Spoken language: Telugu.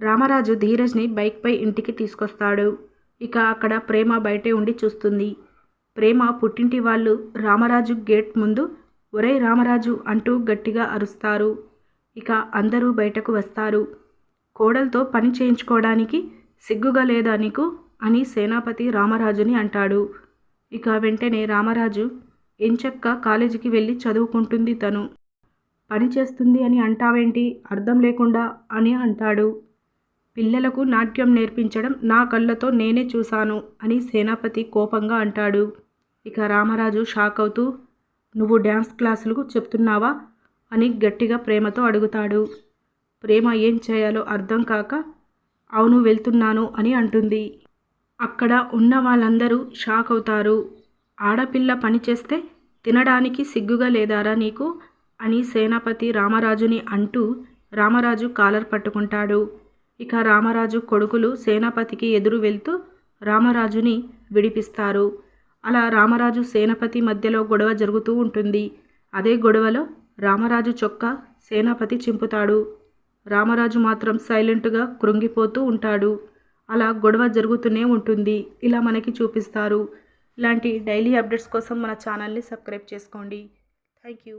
రామరాజు ధీరజ్ని బైక్పై ఇంటికి తీసుకొస్తాడు. ఇక అక్కడ ప్రేమ బయటే ఉండి చూస్తుంది. ప్రేమ పుట్టింటి వాళ్ళు రామరాజు గేట్ ముందు ఒరేయ్ రామరాజు అంటూ గట్టిగా అరుస్తారు. ఇక అందరూ బయటకు వస్తారు. కోడలతో పని చేయించుకోవడానికి సిగ్గుగా లేదా నీకు? అని సేనాపతి రామరాజుని అంటాడు. ఇక వెంటనే రామరాజు ఎంచక్క కాలేజీకి వెళ్ళి చదువుకుంటుంది తను. పని చేస్తుంది అని అంటావేంటి? అర్థం లేకుండా అని అంటాడు. పిల్లలకు నాట్యం నేర్పించడం నా కళ్ళతో నేనే చూశాను అని సేనాపతి కోపంగా అంటాడు. ఇక రామరాజు షాక్ అవుతూ నువ్వు డ్యాన్స్ క్లాసులకు చెప్తున్నావా? అని గట్టిగా ప్రేమతో అడుగుతాడు. ప్రేమ ఏం చేయాలో అర్థం కాక అవును వెళ్తున్నాను అని అంటుంది. అక్కడ ఉన్న వాళ్ళందరూ షాక్ అవుతారు. ఆడపిల్ల పనిచేస్తే తినడానికి సిగ్గుగా లేదారా నీకు? అని సేనాపతి రామరాజుని అంటూ రామరాజు కాలర్ పట్టుకుంటాడు. ఇక రామరాజు కొడుకులు సేనాపతికి ఎదురు వెళ్తూ రామరాజుని విడిపిస్తారు. అలా రామరాజు సేనాపతి మధ్యలో గొడవ జరుగుతూ ఉంటుంది. అదే గొడవలో రామరాజు చొక్కా సేనాపతి చింపుతాడు. రామరాజు మాత్రం సైలెంట్గా కృంగిపోతూ ఉంటాడు. అలా గొడవ జరుగుతూనే ఉంటుంది. ఇలా మనకి చూపిస్తారు. ఇలాంటి డైలీ అప్డేట్స్ కోసం మన ఛానల్ని సబ్స్క్రైబ్ చేసుకోండి. Thank you.